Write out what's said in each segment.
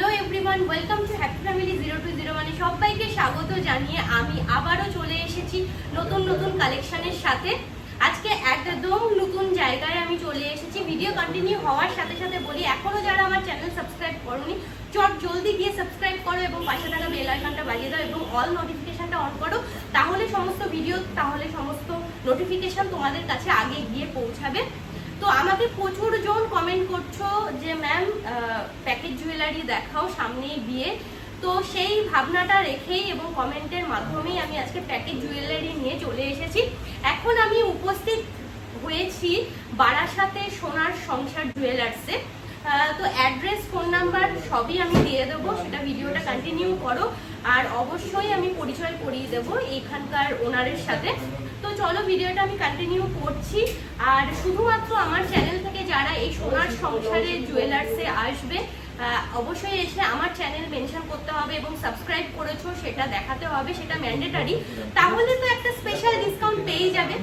Everyone welcome to happy family zero two zero মানে সবাইকে স্বাগত জানিয়ে আমি আবারও চলে এসেছি নতুন নতুন কালেকশনের সাথে। আজকে একদম নতুন জায়গায় আমি চলে এসেছি। ভিডিও কন্টিনিউ হওয়ার সাথে সাথে বলি এখনও যারা আমার চ্যানেল সাবস্ক্রাইব করনি, চট জলদি গিয়ে সাবস্ক্রাইব করো এবং পাশে থাকা বেল আইকনটা বাজিয়ে দাও এবং অল নোটিফিকেশানটা অন করো। তাহলে সমস্ত ভিডিও তাহলে সমস্ত নোটিফিকেশন তোমাদের কাছে আগে গিয়ে পৌঁছাবে। তো আমাকে প্রচুর জন কমেন্ট করছ যে ম্যাম প্যাকেজ জুয়েলারি দেখাও সামনেই বিয়ে। তো সেই ভাবনাটা রেখেই এবং কমেন্টের মাধ্যমেই আমি আজকে প্যাকেজ জুয়েলারি নিয়ে চলে এসেছি। এখন আমি উপস্থিত হয়েছি বারাসাতে সোনার সংসার জুয়েলার্সে তো অ্যাড্রেস ফোন নাম্বার সবই আমি দিয়ে দেবো, সেটা ভিডিওটা কন্টিনিউ করো। আর অবশ্যই আমি পরিচয় করিয়ে দেবো এখানকার ওনারের সাথে। তো চলো ভিডিওটা আমি কন্টিনিউ করছি। আর শুধুমাত্র আমার চ্যানেল থেকে যারা এই সোনার সংসারে জুয়েলার্সে আসবে অবশ্যই এসে আমার চ্যানেল মেনশন করতে হবে এবং সাবস্ক্রাইব করেছ, সেটা দেখাতে হবে, সেটা ম্যান্ডেটারি তাহলে তো একটা স্পেশাল ডিসকাউন্ট পেয়ে যাবে।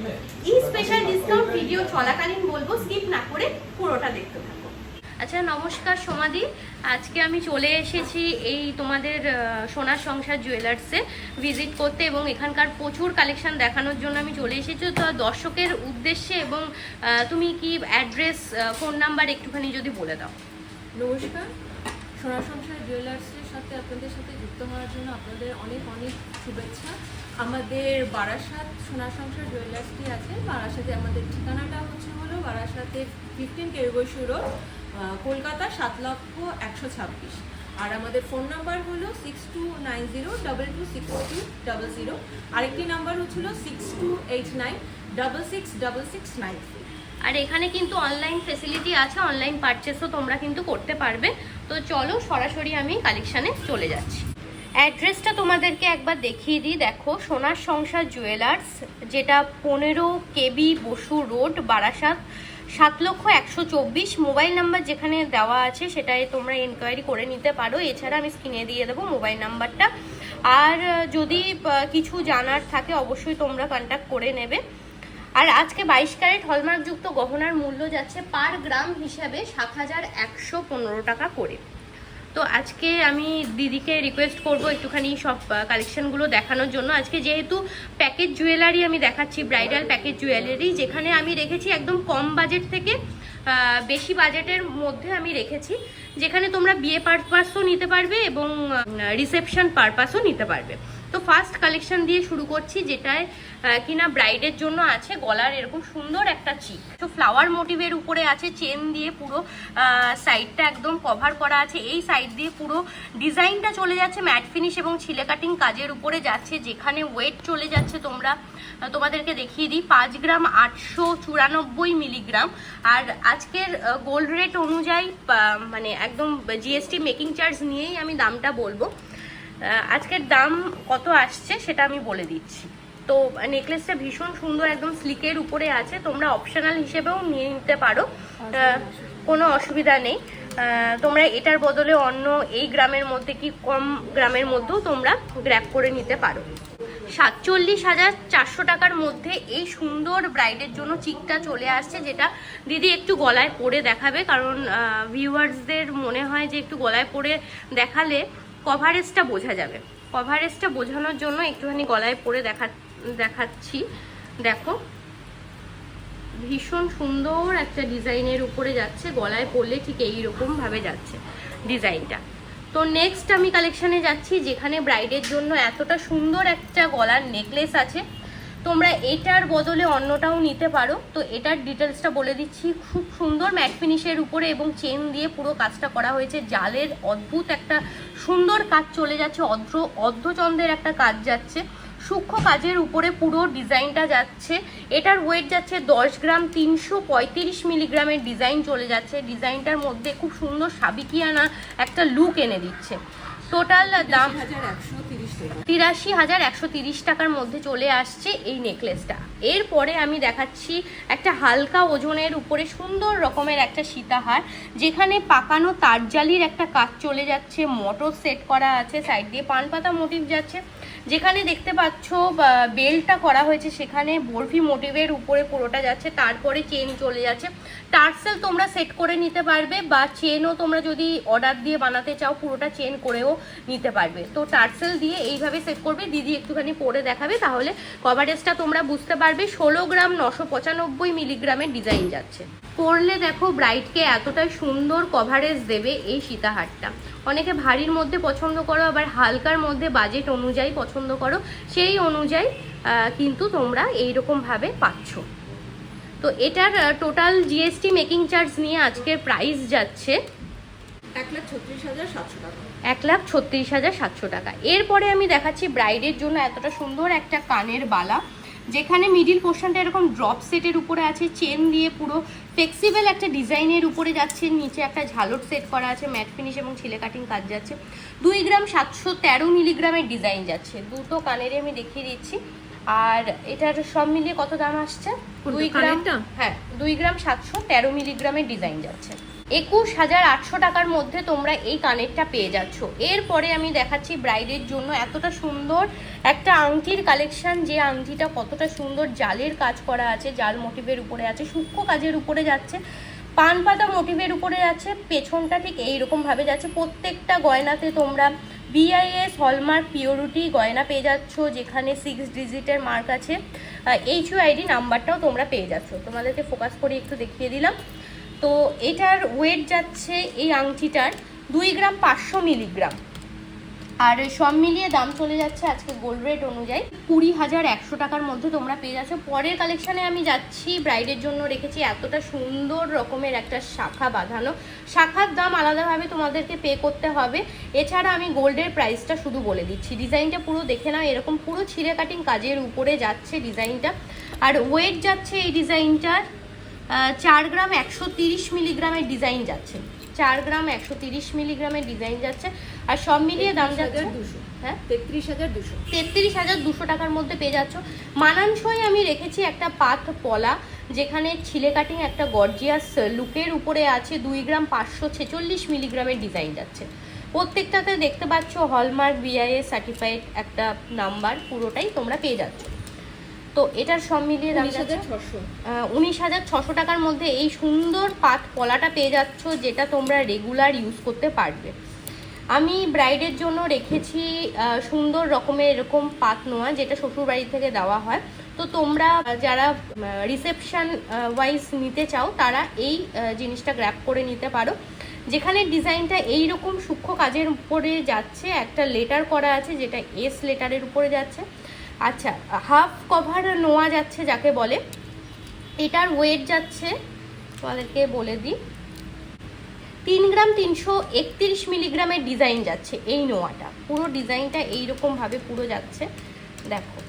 এই স্পেশাল ডিসকাউন্ট ভিডিও চলাকালীন বলব না করে পুরোটা দেখতে থাকো আচ্ছা নমস্কার সোমাদি। আজকে আমি চলে এসেছি এই তোমাদের সোনার সংসার জুয়েলার্সে ভিজিট করতে এবং এখানকার প্রচুর কালেকশন দেখানোর জন্য আমি চলে এসেছি। তো দর্শকের উদ্দেশ্যে এবং তুমি কি অ্যাড্রেস ফোন নাম্বার একটুখানি যদি বলে দাও। নমস্কার। সোনার সংসার জুয়েলার্সের সাথে আপনাদের সাথে যুক্ত হওয়ার জন্য আপনাদের অনেক অনেক শুভেচ্ছা। আমাদের বারাসাত সোনার সংসার জুয়েলার্সটি আছে। বারাসাতে আমাদের ঠিকানাটা হচ্ছে হলো বারাসাতে ফিফটিন কেরগৈশু রোড কলকাতা সাত লক্ষ একশো ছাব্বিশ। আর আমাদের ফোন নাম্বার হলো six two nine zero double two six two double zero. আরেকটি নাম্বার হচ্ছিল six two eight nine double six double six nine আর এখানে কিন্তু অনলাইন ফেসিলিটি আছে, অনলাইন পারচেসও তোমরা কিন্তু করতে পারবে। তো চলো সরাসরি আমি কালেকশানে চলে যাচ্ছি। অ্যাড্রেসটা তোমাদেরকে একবার দেখিয়ে দিই, দেখো, সোনার সংসার জুয়েলার্স, যেটা পনেরো কেবি বসু রোড, বারাসাত সাত লক্ষ একশো চব্বিশ মোবাইল নাম্বার যেখানে দেওয়া আছে সেটাই তোমরা এনকোয়ারি করে নিতে পারো। এছাড়া আমি স্ক্রিনে দিয়ে দেবো মোবাইল নাম্বারটা। আর যদি কিছু জানার থাকে অবশ্যই তোমরা কন্ট্যাক্ট করে নেবে। আর আজকে বাইশ ক্যারেট হলমার্কযুক্ত গহনার মূল্য যাচ্ছে পার গ্রাম হিসাবে সাত হাজার একশো পনেরো টাকা করে। তো আজকে আমি দিদিকে রিকোয়েস্ট করব একটুখানি সব কালেকশানগুলো দেখানোর জন্য। আজকে যেহেতু প্যাকেজ জুয়েলারি আমি দেখাচ্ছি ব্রাইডাল প্যাকেজ জুয়েলারি যেখানে আমি রেখেছি একদম কম বাজেট থেকে বেশি বাজেটের মধ্যে আমি রেখেছি, যেখানে তোমরা বিয়ে পারপাসও নিতে পারবে এবং রিসেপশন পারপাসও নিতে পারবে। তো ফার্স্ট কালেকশন দিয়ে শুরু করছি, যেটায় কিনা ব্রাইডের জন্য আছে গলার এরকম সুন্দর একটা চিক তো ফ্লাওয়ার মোটিভের উপরে আছে চেন দিয়ে পুরো সাইডটা একদম কভার করা আছে। এই সাইড দিয়ে পুরো ডিজাইনটা চলে যাচ্ছে ম্যাট ফিনিশ এবং ছিলে কাটিং কাজের উপরে যাচ্ছে, যেখানে ওয়েট চলে যাচ্ছে তোমরা তোমাদেরকে দেখিয়ে দিই। পাঁচ গ্রাম আটশো চুরানব্বই মিলিগ্রাম আর আজকের গোল্ড রেট অনুযায়ী মানে একদম জিএসটি মেকিং চার্জ নিয়েই আমি দামটা বলব। আজকের দাম কত আসছে সেটা আমি বলে দিচ্ছি। তো নেকলেসটা ভীষণ সুন্দর একদম স্লিকের উপরে আছে। তোমরা অপশনাল হিসেবেও নিয়ে নিতে পারো। কোনো অসুবিধা নেই। তোমরা এটার বদলে অন্য এই গ্রামের মধ্যে কি কম গ্রামের মধ্যেও তোমরা গ্র্যাপ করে নিতে পারো। সাতচল্লিশ হাজার চারশো টাকার মধ্যে এই সুন্দর ব্রাইডের জন্য চিকটা চলে আসছে যেটা দিদি একটু গলায় পরে দেখাবে। কারণ ভিউয়ার্সদের মনে হয় যে একটু গলায় পরে দেখালে কভারেজটা বোঝা যাবে। কভারেজটা বোঝানোর জন্য একটুখানি গলায় পরে দেখা, দেখাচ্ছি। দেখো, ভীষণ সুন্দর একটা ডিজাইনের উপরে যাচ্ছে, গলায় পরলে ঠিক এইরকমভাবে যাচ্ছে ডিজাইনটা। তো নেক্সট আমি কালেকশানে যাচ্ছি, যেখানে ব্রাইডের জন্য এতটা সুন্দর একটা গলার নেকলেস আছে। তোমরা এটার বদলে অন্যটাও নিতে পারো। তো এটার ডিটেলসটা বলে দিচ্ছি। খুব সুন্দর ম্যাট ফিনিশের উপরে এবং চেন দিয়ে পুরো কাজটা করা হয়েছে। জালের অদ্ভুত একটা সুন্দর কাজ চলে যাচ্ছে। অর্ধ অর্ধচন্দ্রের একটা কাজ যাচ্ছে। সূক্ষ্ম কাজের উপরে পুরো ডিজাইনটা যাচ্ছে। এটার ওয়েট যাচ্ছে দশ গ্রাম তিনশো পঁয়ত্রিশ মিলিগ্রামের ডিজাইন চলে যাচ্ছে। ডিজাইনটার মধ্যে খুব সুন্দর সাবিকিয়ানা একটা লুক এনে দিচ্ছে। টোটাল দাম হাজার একশো তিরিশ হাজার একশো তিরিশ টাকার মধ্যে চলে আসছে এই নেকলেসটা। এরপরে আমি দেখাচ্ছি একটা হালকা ওজনের উপরে সুন্দর রকমের একটা সীতাহার, যেখানে পাকানো তারজালির একটা কাজ চলে যাচ্ছে, মোটর সেট করা আছে, সাইড দিয়ে পান পাতা মোটিভ যাচ্ছে। যেখানে দেখতে পাচ্ছ বেলটা করা হয়েছে, সেখানে বরফি মোটিভের উপরে পুরোটা যাচ্ছে, তারপরে চেন চলে যাচ্ছে। টার্সেল তোমরা সেট করে নিতে পারবে, বা চেনও তোমরা যদি অর্ডার দিয়ে বানাতে চাও, পুরোটা চেন করেও নিতে পারবে। তো টার্সেল দিয়ে এইভাবে সেট করবে, দিদি একটুখানি পরে দেখাবে, তাহলে কভারেজটা তোমরা বুঝতে পারবে। ষোলো গ্রাম নশো পঁচানব্বই মিলিগ্রামের ডিজাইন যাচ্ছে। পরলে দেখো ব্রাইটকে এতটাই সুন্দর কভারেজ দেবে এই সীতাহারটা। অনেকে ভারীর মধ্যে পছন্দ করো, আবার হালকার মধ্যে বাজেট অনুযায়ী পছন্দ করো, সেই অনুযায়ী কিন্তু তোমরা এই এইরকমভাবে পাচ্ছ। তো এটার টোটাল জিএসটি মেকিং চার্জ নিয়ে আজকের প্রাইস যাচ্ছে এক লাখ ছত্রিশ হাজার এক লাখ ছত্রিশ হাজার সাতশো টাকা। এরপরে আমি দেখাচ্ছি ব্রাইডের জন্য এতটা সুন্দর একটা কানের বালা। যেখানে মিডিল পোর্শনটা এরকম ড্রপ সেটের উপরে আছে চেন দিয়ে পুরো ফ্লেক্সিবল একটা ডিজাইনের উপরে যাচ্ছে নিচে একটা ঝালট সেট করা আছে ম্যাট ফিনিশ এবং ছিলে কাটিং কাজ যাচ্ছে। দুই গ্রাম সাতশো তেরো মিলিগ্রামের ডিজাইন যাচ্ছে। দুটো কানেরই আমি দেখিয়ে দিচ্ছি। আর এটার সব মিলিয়ে কত দাম আসছে? দুই গ্রাম হ্যাঁ দুই গ্রাম সাতশো তেরো মিলিগ্রামের ডিজাইন যাচ্ছে। একুশ হাজার আটশো টাকার মধ্যে তোমরা এই কানেরটা পেয়ে যাচ্ছ। এরপরে আমি দেখাচ্ছি ব্রাইডের জন্য এতটা সুন্দর একটা আংটির কালেকশন, যে আংটিটা কতটা সুন্দর জালের কাজ করা আছে, জাল মোটিভের উপরে আছে, সূক্ষ্ম কাজের উপরে যাচ্ছে, পান পাতা মোটিভের উপরে যাচ্ছে, পেছনটা ঠিক এইরকম ভাবে যাচ্ছে। প্রত্যেকটা গয়নাতে তোমরা বিআইএস হলমার্ক পিওরিটি গয়না পেয়ে যাচ্ছ, যেখানে সিক্স ডিজিটের মার্ক আছে। এইচ আইডি নাম্বারটাও তোমরা পেয়ে যাচ্ছ। তোমাদেরকে ফোকাস করে একটু দেখিয়ে দিলাম। তো এটার ওয়েট যাচ্ছে এই আংটিটার দুই গ্রাম পাঁচশো মিলিগ্রাম। আর সব মিলিয়ে দাম চলে যাচ্ছে আজকে গোল্ড রেট অনুযায়ী কুড়ি হাজার একশো টাকার মধ্যে তোমরা পেয়ে যাচ্ছ। পরের কালেকশানে আমি যাচ্ছি ব্রাইডের জন্য রেখেছি এতটা সুন্দর রকমের একটা শাখা বাঁধানো। শাখার দাম আলাদাভাবে তোমাদেরকে পে করতে হবে। এছাড়া আমি গোল্ডের প্রাইসটা শুধু বলে দিচ্ছি। ডিজাইনটা পুরো দেখে নাও, এরকম পুরো ছিঁড়ে কাটিং কাজের উপরে যাচ্ছে ডিজাইনটা আর ওয়েট যাচ্ছে এই ডিজাইনটার চার গ্রাম একশো তিরিশ মিলিগ্রামের ডিজাইন যাচ্ছে। চার গ্রাম একশো তিরিশ মিলিগ্রামের ডিজাইন যাচ্ছে। আর সব মিলিয়ে দাম যাচ্ছে দুশো। হ্যাঁ? তেত্রিশ হাজার দুশো। তেত্রিশ হাজার দুশো টাকার মধ্যে পেয়ে যাচ্ছ। মানানসই আমি রেখেছি একটা পাত পলা যেখানে ছিলে কাটিং একটা গর্জিয়াস লুকের উপরে আছে দুই গ্রাম পাঁচশো ছেচল্লিশ মিলিগ্রামের ডিজাইন যাচ্ছে। প্রত্যেকটাতে দেখতে পাচ্ছ হলমার্ক বিআইএ সার্টিফাইড একটা নাম্বার পুরোটাই তোমরা পেয়ে যাচ্ছ। তো এটার সব মিলিয়ে উনিশ হাজার ছশো। উনিশ হাজার ছশো টাকার মধ্যে এই সুন্দর পাট পলাটা পেয়ে যাচ্ছ যেটা তোমরা রেগুলার ইউজ করতে পারবে। আমি ব্রাইডের জন্য রেখেছি সুন্দর রকমের এরকম পাত নোয়া যেটা শ্বশুরবাড়ি থেকে দেওয়া হয়। তো তোমরা যারা রিসেপশন ওয়াইজ নিতে চাও তারা এই জিনিসটা গ্র্যাপ করে নিতে পারো। যেখানে ডিজাইনটা এই রকম সূক্ষ্ম কাজের উপরে যাচ্ছে একটা লেটার করা আছে যেটা এস লেটারের উপরে যাচ্ছে। আচ্ছা হাফ কভার নোয়া যাচ্ছে যাকে বলে এটার ওয়েট যাচ্ছে তোমাদেরকে বলে দিই তিন গ্রাম তিনশো একত্রিশ মিলিগ্রামের ডিজাইন যাচ্ছে এই নোয়াটা। পুরো ডিজাইনটা এইরকমভাবে পুরো যাচ্ছে দেখো।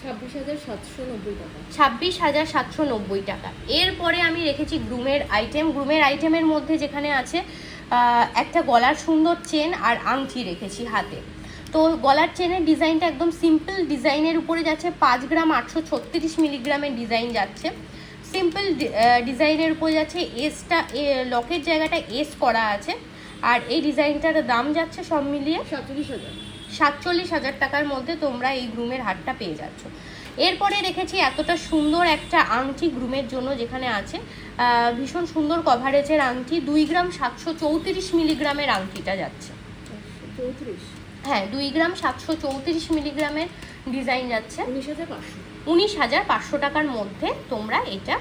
ছাব্বিশ হাজার সাতশো নব্বই টাকা। ছাব্বিশ হাজার সাতশো নব্বই টাকা। এরপরে আমি রেখেছি গ্রুমের আইটেম গ্রুমের আইটেমের মধ্যে যেখানে আছে একটা গলার সুন্দর চেন আর আংটি রেখেছি হাতে। তো গলার চেনের ডিজাইনটা একদম সিম্পল ডিজাইনের উপরে যাচ্ছে পাঁচ গ্রাম আটশো ছত্রিশ মিলিগ্রামের ডিজাইন যাচ্ছে। সিম্পল ডিজাইনের উপরে যাচ্ছে এসটা লকের জায়গাটা এস করা আছে। আর এই ডিজাইনটার দাম যাচ্ছে সব মিলিয়ে সাতচল্লিশ হাজার। সাতচল্লিশ হাজার টাকার মধ্যে তোমরা এই গ্রুমের হারটা পেয়ে যাচ্ছ। এরপরে রেখেছি এতটা সুন্দর একটা আংটি গ্রুমের জন্য যেখানে আছে ভীষণ সুন্দর কভারেজের আংটি। দুই গ্রাম সাতশো চৌত্রিশ মিলিগ্রামের আংটিটা যাচ্ছে। চৌত্রিশ। হ্যাঁ দুই গ্রাম সাতশো চৌত্রিশ মিলিগ্রামের ডিজাইন যাচ্ছে। উনিশ হাজার পাঁচশো। উনিশ হাজার পাঁচশো টাকার মধ্যে তোমরা এটা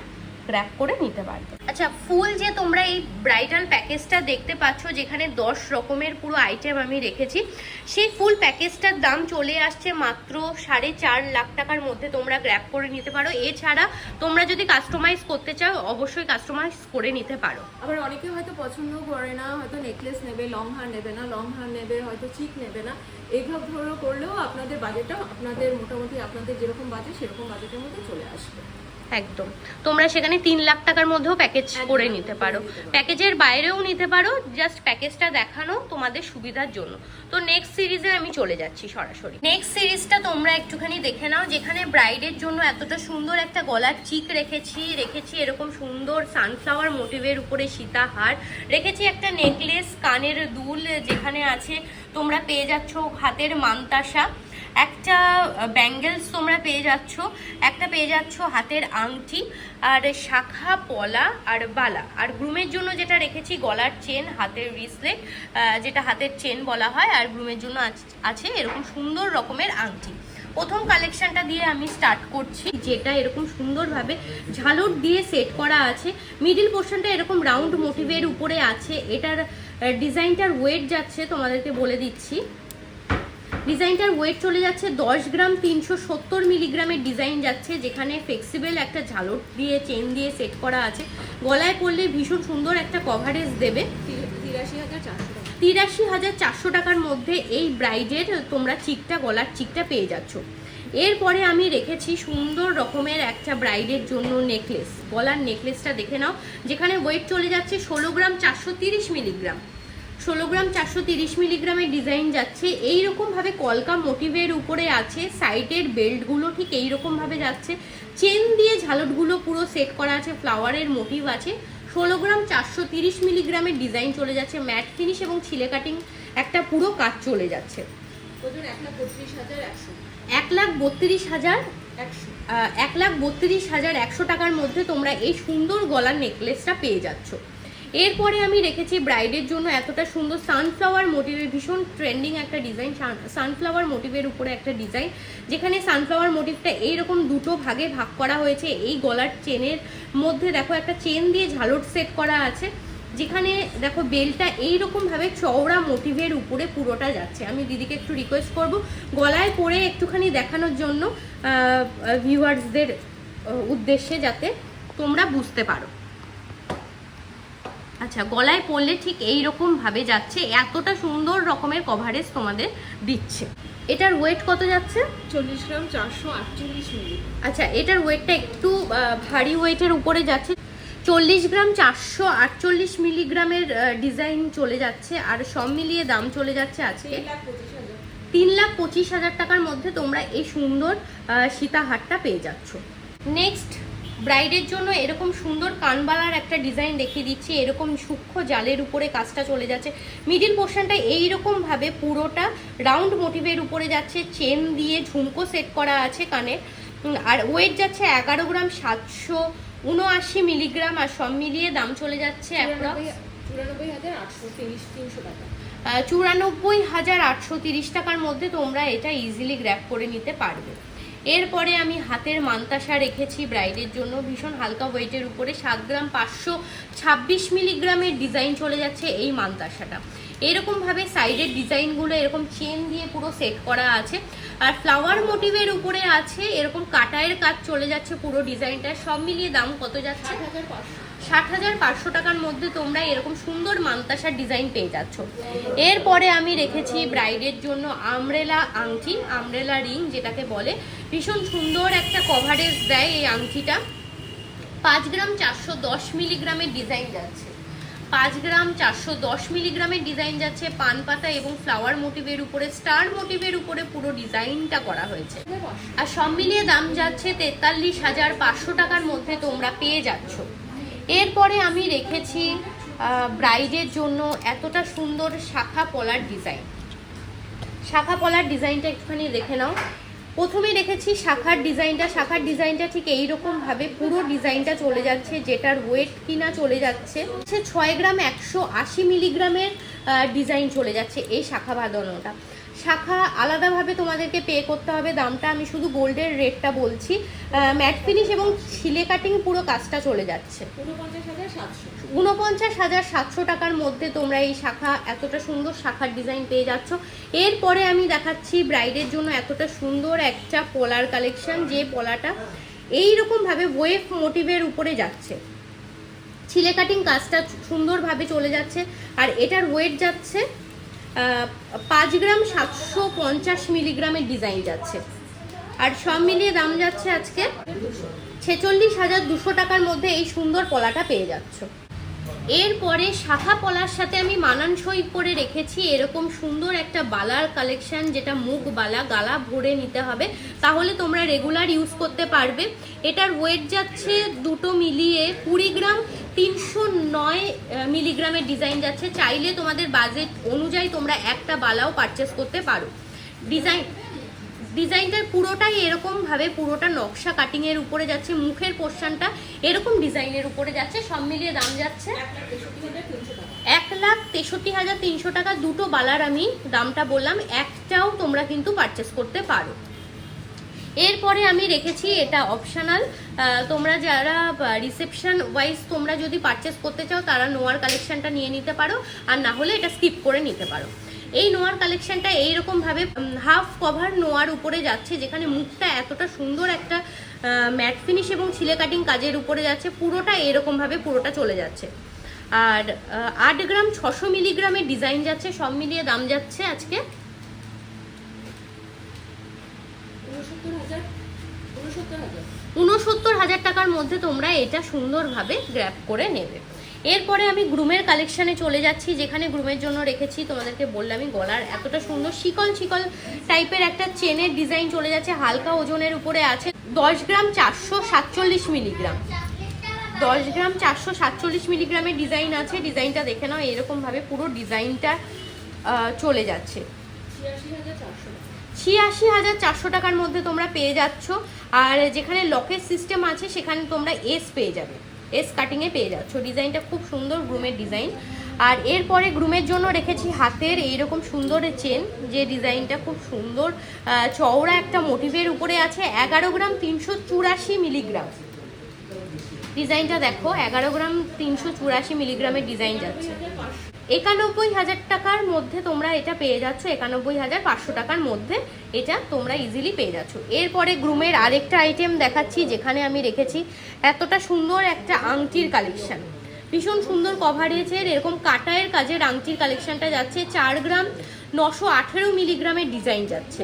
গ্র্যাপ করে নিতে পারবে। আচ্ছা ফুল যে তোমরা এই ব্রাইডাল প্যাকেজটা দেখতে পাচ্ছ যেখানে দশ রকমের পুরো আইটেম আমি রেখেছি সেই ফুল প্যাকেজটার দাম চলে আসছে মাত্র সাড়ে চার লাখ টাকার মধ্যে তোমরা গ্র্যাপ করে নিতে পারো। এছাড়া তোমরা যদি কাস্টমাইজ করতে চাও অবশ্যই কাস্টমাইজ করে নিতে পারো। আবার অনেকে হয়তো পছন্দ করে না হয়তো নেকলেস নেবে লং হার নেবে না লং হার নেবে হয়তো চিক নেবে না। এইভাবে ধরো করলেও আপনাদের বাজেটটা আপনাদের মোটামুটি আপনাদের যেরকম বাজেট সেরকম বাজেটের মধ্যে চলে আসবে। একদম। তোমরা সেখানে তিন লাখ টাকার মধ্যেও প্যাকেজ করে নিতে পারো। নিতে পারো। প্যাকেজের বাইরেও নিতে পারো জাস্ট প্যাকেজটা দেখানো তোমাদের সুবিধার জন্য। তো নেক্সট সিরিজে আমি চলে যাচ্ছি সরাসরি। নেক্সট সিরিজটা তোমরা একটুখানি দেখে নাও যেখানে ব্রাইডের জন্য এতটা সুন্দর একটা গলার চিক রেখেছি রেখেছি এরকম সুন্দর সানফ্লাওয়ার মোটিভের উপরে সীতাহার। রেখেছি একটা নেকলেস কানের দুল যেখানে আছে তোমরা পেয়ে যাচ্ছ হাতের মান্তাসা। একটা ব্যাঙ্গেলস তোমরা পেয়ে যাচ্ছ। একটা পেয়ে যাচ্ছ হাতের আংটি, আর শাখা, পলা, আর বালা। আর গ্রুমের জন্য যেটা রেখেছি, গলার চেন হাতের রিসলেট যেটা হাতের চেন বলা হয়, আর গ্রুমের জন্য আছ- এরকম সুন্দর রকমের আংটি। প্রথম কালেকশনটা দিয়ে আমি স্টার্ট করছি। যেটা এরকম সুন্দরভাবে ঝালর দিয়ে সেট করা আছে। মিডিল পোর্শনটা এরকম রাউন্ড মোটিভের উপরে আছে। এটার ডিজাইনটার ওয়েট যাচ্ছে, তোমাদেরকে বলে দিচ্ছি। ডিজাইনটার ওয়েট চলে যাচ্ছে দশ গ্রাম তিনশো সত্তর মিলিগ্রামের ডিজাইন যাচ্ছে যেখানে ফ্লেক্সিবল একটা ঝালর দিয়ে চেন দিয়ে সেট করা আছে। গলায় পরলে ভীষণ সুন্দর একটা কভারেজ দেবে। তিরাশি হাজার চারশো তিরাশি হাজার চারশো টাকার মধ্যে এই ব্রাইডের তোমরা চিকটা গলার চিকটা পেয়ে যাচ্ছ। এরপরে আমি রেখেছি সুন্দর রকমের একটা ব্রাইডের জন্য নেকলেস গলার নেকলেসটা দেখে নাও যেখানে ওয়েট চলে যাচ্ছে ষোলো গ্রাম চারশো তিরিশ মিলিগ্রাম। ষোলো গ্রাম চারশো তিরিশ মিলিগ্রামের ডিজাইন যাচ্ছে। এইরকমভাবে কলকা মোটিভের উপরে আছে সাইডের বেল্টগুলো ঠিক এইরকমভাবে যাচ্ছে। চেন দিয়ে ঝালটগুলো পুরো সেট করা আছে ফ্লাওয়ারের মোটিভ আছে। ষোলো গ্রাম চারশো তিরিশ মিলিগ্রামের ডিজাইন চলে যাচ্ছে ম্যাট ফিনিশ এবং ছিলে কাটিং একটা পুরো কাজ চলে যাচ্ছে। এক লাখ বত্রিশ হাজার একশো। এক লাখ বত্রিশ হাজার একশো টাকার মধ্যে তোমরা এই সুন্দর গলার নেকলেসটা পেয়ে যাচ্ছ। এরপরে আমি রেখেছি ব্রাইডের জন্য এতটা সুন্দর সানফ্লাওয়ার মোটিভের ভীষণ ট্রেন্ডিং একটা ডিজাইন সানফ্লাওয়ার মোটিভের উপরে একটা ডিজাইন যেখানে সানফ্লাওয়ার মোটিভটা এইরকম দুটো ভাগে ভাগ করা হয়েছে। এই গলার চেনের মধ্যে দেখো একটা চেন দিয়ে ঝালট সেট করা আছে, যেখানে দেখো বেলটা এইরকমভাবে চওড়া মোটিভের উপরে পুরোটা যাচ্ছে। আমি দিদিকে একটু রিকোয়েস্ট করব, গলায় পরে একটুখানি দেখানোর জন্য ভিউয়ার্সদের উদ্দেশ্যে যাতে তোমরা বুঝতে পারো। আচ্ছা গলায় পরলে ঠিক এই রকম ভাবে যাচ্ছে এতটা সুন্দর রকমের কভারেজ তোমাদের দিচ্ছে। এটার ওয়েট কত যাচ্ছে? চল্লিশ গ্রাম চারশো আটচল্লিশ মিলি। আচ্ছা এটার ওয়েটটা একটু ভারী ওয়েটের উপরে যাচ্ছে। চল্লিশ গ্রাম চারশো আটচল্লিশ মিলিগ্রামের ডিজাইন চলে যাচ্ছে আর সব মিলিয়ে দাম চলে যাচ্ছে আজকে তিন লাখ পঁচিশ হাজার। টাকার মধ্যে তোমরা এই সুন্দর সীতাহারটা পেয়ে যাচ্ছ। নেক্সট ব্রাইডের জন্য এরকম সুন্দর কানবালার একটা ডিজাইন দেখিয়ে দিচ্ছি। এরকম সূক্ষ্ম জালের উপরে কাজটা চলে যাচ্ছে। মিডিল পোর্শনটা এইরকম ভাবে পুরোটা রাউন্ড মোটিভের উপরে যাচ্ছে। চেন দিয়ে ঝুমকো সেট করা আছে কানে আর ওয়েট যাচ্ছে এগারো গ্রাম সাতশো উনআশি মিলিগ্রাম আর সব মিলিয়ে দাম চলে যাচ্ছে অ্যাপ্রক্স। চুরানব্বই চুরানব্বই হাজার আটশো তিরিশ তিনশো টাকা। চুরানব্বই হাজার আটশো তিরিশ টাকার মধ্যে তোমরা এটা ইজিলি গ্র্যাপ করে নিতে পারবে। এরপরে আমি হাতের মান্তাসা রেখেছি ব্রাইডের জন্য। ভীষণ হালকা ওয়েটের উপরে সাত গ্রাম পাঁচশো ছাব্বিশ মিলিগ্রামের ডিজাইন চলে যাচ্ছে এই মান্তাসাটা। এরকমভাবে সাইডের ডিজাইনগুলো এরকম চেন দিয়ে পুরো সেট করা আছে। আর ফ্লাওয়ার মোটিভের উপরে আছে, এরকম কাটায়ের কাজ চলে যাচ্ছে পুরো ডিজাইনটা সব মিলিয়ে দাম কত যাচ্ছে? ষাট হাজার পাঁচশো। টাকার মধ্যে তোমরা এরকম সুন্দর মান্তাসার ডিজাইন পেয়ে যাচ্ছ। এরপরে আমি রেখেছি ব্রাইডের জন্য আমরেলা আংটি আমরেলা রিং যেটাকে বলে। ভীষণ সুন্দর একটা কভারেজ দেয় এই আংটিটা। পাঁচ গ্রাম চারশো দশ মিলিগ্রামের ডিজাইন যাচ্ছে। পাঁচ গ্রাম চারশো দশ মিলিগ্রামের ডিজাইন যাচ্ছে পান পাতা এবং ফ্লাওয়ার মোটিভের উপরে, স্টার মোটিভের উপরে পুরো ডিজাইনটা করা হয়েছে। আর সব মিলিয়ে দাম যাচ্ছে তেতাল্লিশ হাজার পাঁচশো টাকার মধ্যে তোমরা পেয়ে যাচ্ছ। এরপরে আমি রেখেছি ব্রাইডের জন্য এতটা সুন্দর শাখা পলার ডিজাইন। শাখা পলার ডিজাইনটা একটুখানি দেখে নাও। প্রথমে রেখেছি শাখার ডিজাইনটা শাখার ডিজাইনটা ঠিক এইরকম ভাবে পুরো ডিজাইনটা চলে যাচ্ছে, যেটার ওয়েট কিনা চলে যাচ্ছে। সে ছয় গ্রাম একশো আশি মিলিগ্রামের ডিজাইন চলে যাচ্ছে এই শাখা বাঁধানোটা। শাখা আলাদাভাবে তোমাদেরকে পে করতে হবে, দামটা আমি শুধু গোল্ডের রেটটা বলছি। ম্যাট ফিনিশ এবং ছিলে কাটিং পুরো কাজটা চলে যাচ্ছে। উনপঞ্চাশ হাজার সাতশো। টাকার মধ্যে তোমরা এই শাখা, এতটা সুন্দর শাখার ডিজাইন পেয়ে যাচ্ছ। এরপরে আমি দেখাচ্ছি ব্রাইডের জন্য এতটা সুন্দর একটা পলার কালেকশন যে পলাটা এইরকমভাবে ওয়েভ মোটিভের উপরে যাচ্ছে। ছিলে কাটিং কাজটা সুন্দরভাবে চলে যাচ্ছে, আর এটার ওয়েট যাচ্ছে পাঁচ গ্রাম সাতশো পঞ্চাশ মিলিগ্রামের ডিজাইন যাচ্ছে। আর সব মিলিয়ে দাম যাচ্ছে আজকে ছেচল্লিশ হাজার দুশো টাকার মধ্যে এই সুন্দর পলাটা পেয়ে যাচ্ছ। এরপরে শাখা পলার সাথে আমি মানানসই করে রেখেছি। এরকম সুন্দর একটা বালার কালেকশান যেটা মুখ বালা, গালা ভরে নিতে হবে। তাহলে তোমরা রেগুলার ইউজ করতে পারবে। এটার ওয়েট যাচ্ছে দুটো মিলিয়ে কুড়ি গ্রাম, তিনশো নয় মিলিগ্রামের ডিজাইন যাচ্ছে। চাইলে তোমাদের বাজেট অনুযায়ী তোমরা একটা বালাও পারচেস করতে পারো। ডিজাইন ডিজাইনটার পুরোটাই এরকম ভাবে, পুরোটা নকশা কাটিং এর উপরে যাচ্ছে, মুখের পোর্শনটা এরকম ডিজাইনের উপরে যাচ্ছে, সব মিলিয়ে দাম যাচ্ছে এক লাখ তেষট্টি হাজার তিনশো টাকা। দুটো বালার আমি দামটা বললাম, একটাও তোমরা কিন্তু পারচেস করতে পারো। এরপরে আমি রেখেছি এটা অপশনাল তোমরা যারা রিসেপশন ওয়াইজ তোমরা যদি পারচেস করতে চাও, তারা নোয়ার কালেকশনটা নিয়ে নিতে পারো, আর না হলে এটা স্কিপ করে নিতে পারো। এই নোয়ার কালেকশনটা এইরকম ভাবে হাফ কভার নোয়ার উপরে যাচ্ছে যেখানে মুখটা এতটা সুন্দর একটা ম্যাট ফিনিশ এবং ছিলে কাটিং কাজের উপরে যাচ্ছে পুরোটা এরকম ভাবে পুরোটা চলে যাচ্ছে। আর আট গ্রাম ছশো মিলিগ্রামের ডিজাইন যাচ্ছে সব মিলিয়ে দাম যাচ্ছে আজকে। উনসত্তর হাজার টাকার মধ্যে তোমরা এটা সুন্দরভাবে গ্র্যাপ করে নেবে। এরপরে আমি গ্রুমের কালেকশানে চলে যাচ্ছি, যেখানে গ্রুমের জন্য রেখেছি তোমাদেরকে বললামই গলার এতটা সুন্দর শিকল শিকল টাইপের একটা চেনের ডিজাইন চলে যাচ্ছে, হালকা ওজনের উপরে আছে। দশ গ্রাম চারশো সাতচল্লিশ মিলিগ্রাম দশ গ্রাম চারশো সাতচল্লিশ মিলিগ্রামের ডিজাইন আছে ডিজাইনটা দেখে নাও এরকমভাবে পুরো ডিজাইনটা চলে যাচ্ছে। ছিয়াশি হাজার চারশো টাকার মধ্যে তোমরা পেয়ে যাচ্ছ, আর যেখানে লকের সিস্টেম আছে, সেখানে তোমরা এস পেয়ে যাবে। এস কাটিংয়ে পেয়ে যাচ্ছ। ডিজাইনটা খুব সুন্দর গ্রুমের ডিজাইন আর এরপরে গ্রুমের জন্য রেখেছি হাতের এইরকম সুন্দর চেন যে ডিজাইনটা খুব সুন্দর চওড়া একটা মোটিভের উপরে আছে এগারো গ্রাম তিনশো চুরাশি মিলিগ্রাম ডিজাইনটা দেখো, এগারো গ্রাম তিনশো চুরাশি মিলিগ্রামের ডিজাইন যাচ্ছে। একানব্বই হাজার টাকার মধ্যে তোমরা এটা পেয়ে যাচ্ছ, একানব্বই হাজার পাঁচশো টাকার মধ্যে এটা তোমরা ইজিলি পেয়ে যাচ্ছ। এরপরে গ্রুমের আরেকটা আইটেম দেখাচ্ছি, যেখানে আমি রেখেছি এতটা সুন্দর একটা আংটির কালেকশন ভীষণ সুন্দর কভারেজের এরকম কাটায়ের কাজের আংটির কালেকশনটা যাচ্ছে। চার গ্রাম নশো আঠেরো মিলিগ্রামের ডিজাইন যাচ্ছে।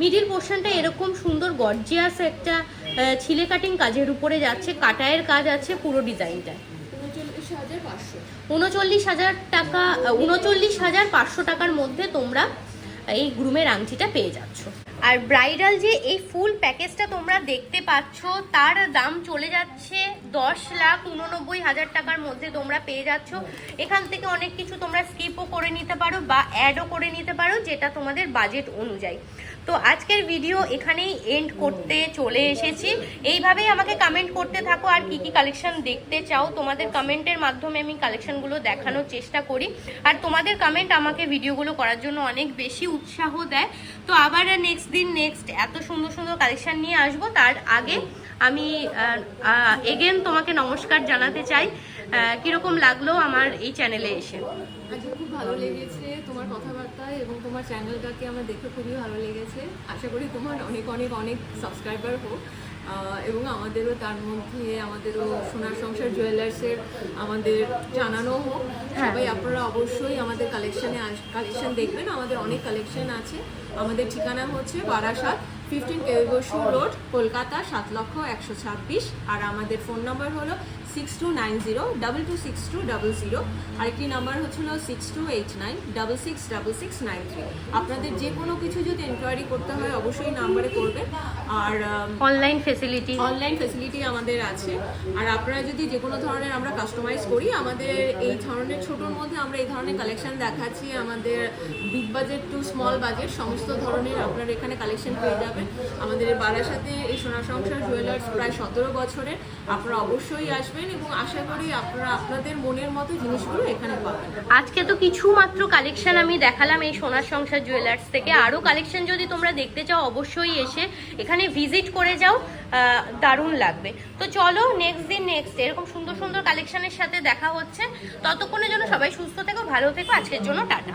মিডিল পোর্শনটা এরকম সুন্দর গর্জিয়াস একটা ছিলে কাটিং কাজের উপরে যাচ্ছে, কাটায়ের কাজ আছে পুরো ডিজাইনটা উনচল্লিশ হাজার টাকা উনচল্লিশ হাজার পাঁচশো টাকার মধ্যে তোমরা এই গ্রুমের আংটিটা পেয়ে যাচ্ছ। আর ব্রাইডাল যে এই ফুল প্যাকেজটা তোমরা দেখতে পাচ্ছ, তার দাম চলে যাচ্ছে দশ লাখ উননব্বই হাজার টাকার মধ্যে তোমরা পেয়ে যাচ্ছ। এখান থেকে অনেক কিছু তোমরা স্কিপও করে নিতে পারো বা অ্যাডও করে নিতে পারো, যেটা তোমাদের বাজেট অনুযায়ী। তো আজকের ভিডিও এখানেই এন্ড করতে চলে এসেছি। এইভাবেই আমাকে কমেন্ট করতে থাকো আর কি কি কালেকশন দেখতে চাও। তোমাদের কমেন্টের মাধ্যমে আমি কালেকশনগুলো দেখানোর চেষ্টা করি। আর তোমাদের কমেন্ট আমাকে ভিডিওগুলো করার জন্য অনেক বেশি উৎসাহ দেয়। তো আবার নেক্সট দিন নেক্সট এত সুন্দর সুন্দর কালেকশন নিয়ে আসব। তার আগে আমি এগেন তোমাকে নমস্কার জানাতে চাই। কীরকম লাগল আমার এই চ্যানেলে এসে? আজকে খুব ভালো লেগেছে। এবং তোমার চ্যানেলটাকে আমার দেখে খুবই ভালো লেগেছে। আশা করি তোমার অনেক অনেক অনেক সাবস্ক্রাইবার হোক। এবং আমাদেরও তার মধ্যে আমাদেরও সোনার সংসার জুয়েলার্সের আমাদের জানানো হোক। হ্যাঁ। সবাই আপনারা অবশ্যই আমাদের কালেকশানে কালেকশন দেখবেন। আমাদের অনেক কালেকশন আছে। আমাদের ঠিকানা হচ্ছে বারাসাত ফিফটিন কেবসু রোড কলকাতা সাত লক্ষ একশো ছাব্বিশ। আর আমাদের ফোন নম্বর হলো six two nine zero double two six two double zero আরেকটি নাম্বার হচ্ছিল six two eight nine double six double six nine three আপনাদের যে কোনো কিছু যদি এনকোয়ারি করতে হয় অবশ্যই নাম্বারে করবেন। আর অনলাইন ফেসিলিটি অনলাইন ফেসিলিটি আমাদের আছে। আর আপনারা যদি যে কোনো ধরনের আমরা কাস্টমাইজ করি আমাদের এই ধরনের ছোটোর মধ্যে আমরা এই ধরনের কালেকশন দেখাচ্ছি। আমাদের big budget to small budget সমস্ত ধরনের আপনারা এখানে কালেকশন পেয়ে যাবেন। আমাদের বারাসাতে এই সোনার সংসার জুয়েলার্স প্রায় সতেরো বছরের। আপনারা অবশ্যই আসবেন। এবং আশা করি আপনারা আপনাদের মনের মতো জিনিসগুলো এখানে পাবেন। আজকে তো কিছু মাত্র কালেকশন আমি দেখালাম এই সোনার সংসার জুয়েলার্স থেকে। আরও কালেকশন যদি তোমরা দেখতে চাও, অবশ্যই এসে এখানে ভিজিট করে যাও দারুণ লাগবে। তো চলো নেক্সট দিন নেক্সট এরকম সুন্দর সুন্দর কালেকশনের সাথে দেখা হচ্ছে। ততক্ষণের জন্য সবাই সুস্থ থেকো, ভালো থেকো। আজকের জন্য টাটা।